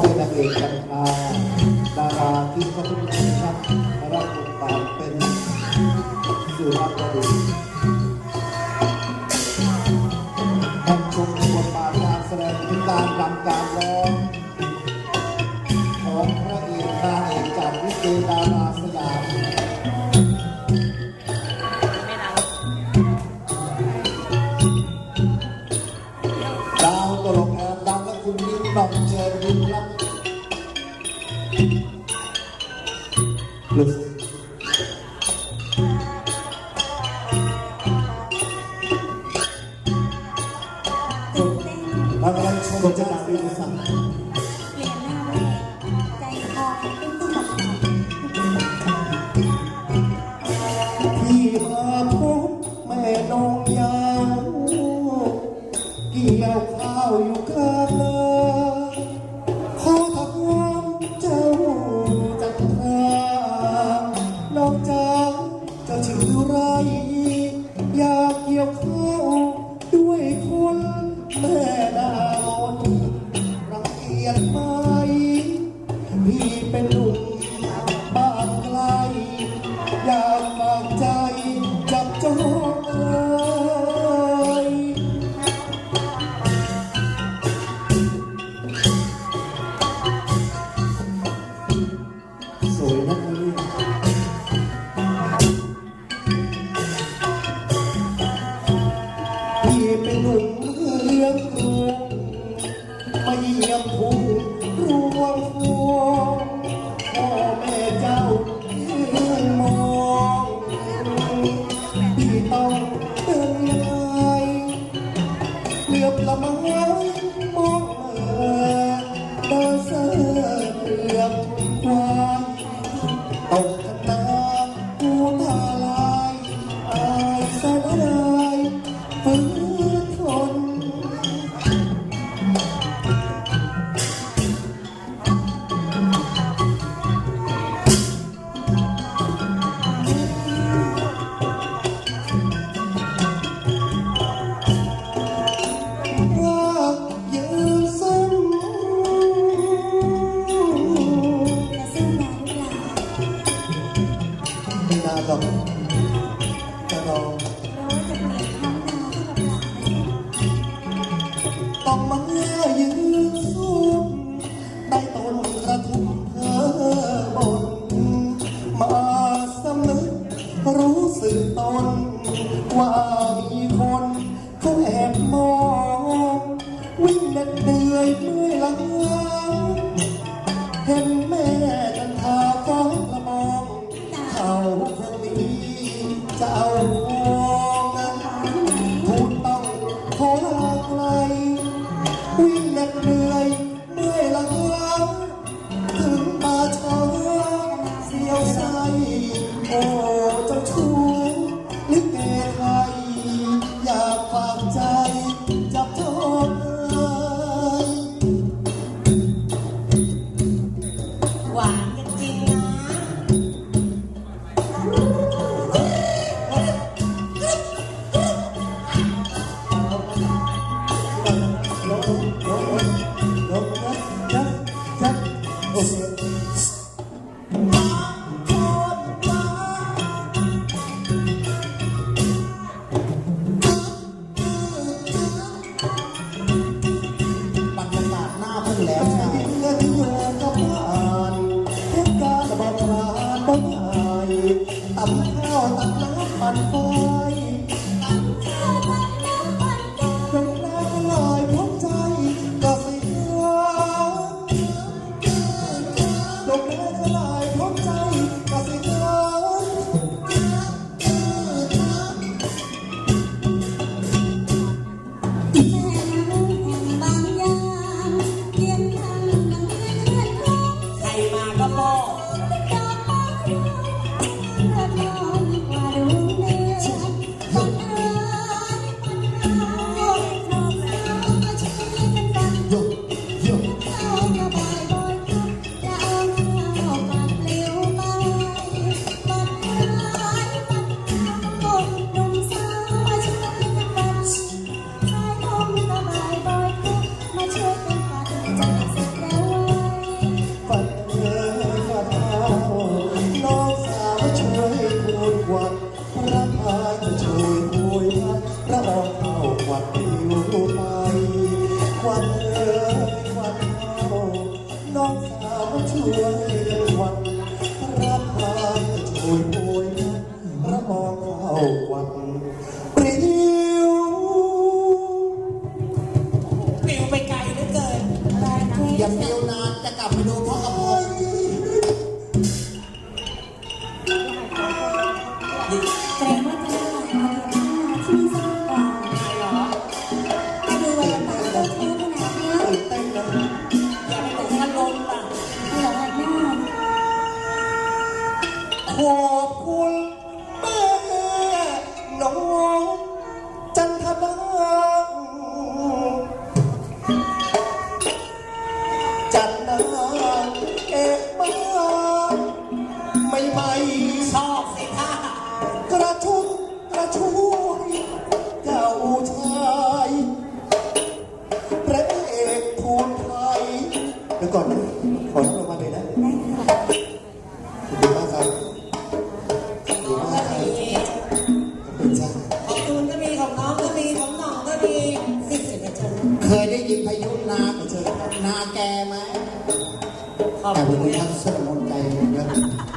เป็นนางเอกกันอาดาราที่เขาทุกคนครับรับบทบาทเป็นสุภาพบุรุษแห่งชมบทบาทการแสดงถึงการรำการร้องของพระเอกนางเอกจากวิเกดาราสยามดาวตลกแอบดังและคุณนิ้งนอง กำลังชม รังเกียจไหมพี่ ว่ามีคนเขาแอบมอง วิ่งเหน็ดเหนื่อยเมื่อยล้าเห็นแม่จันทาฟ้องละมอง เขาคงมีจะเอา slow, slow. 猫 ผิวไปควันเอ๋ควันเข้าน้องสาวช่วยวันรับพาช่วยโวยรับมองข้าควัน ขอบคุณ เคยได้ยินพายุนาเฉยนาแกไหมขอบคุณครับสมนใจนะครับ